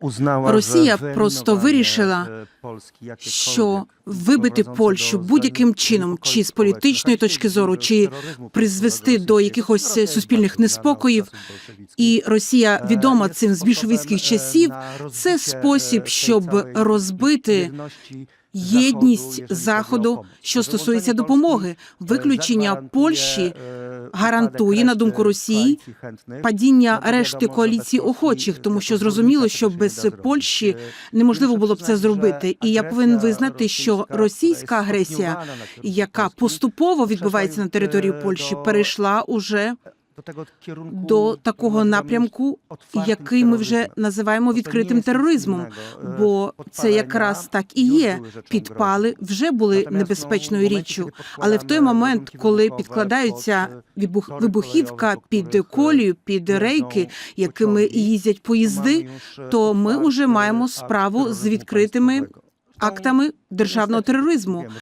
Росія просто вирішила, що вибити Польщу будь-яким чином, чи з політичної точки зору, чи призвести до якихось суспільних неспокоїв. І Росія відома цим з більшовицьких часів. Це спосіб, щоб розбити єдність заходу, що стосується допомоги. Виключення Польщі гарантує, на думку Росії, падіння решти коаліції охочих, тому що зрозуміло, що без Польщі неможливо було б це зробити. І я повинен визнати, що російська агресія, яка поступово відбувається на території Польщі, перейшла уже до такого напрямку, який ми вже називаємо відкритим тероризмом. Бо це якраз так і є. Підпали вже були небезпечною річчю. Але в той момент, коли підкладаються вибух, вибухівка під колію, під рейки, якими їздять поїзди, то ми вже маємо справу з відкритими актами державного тероризму.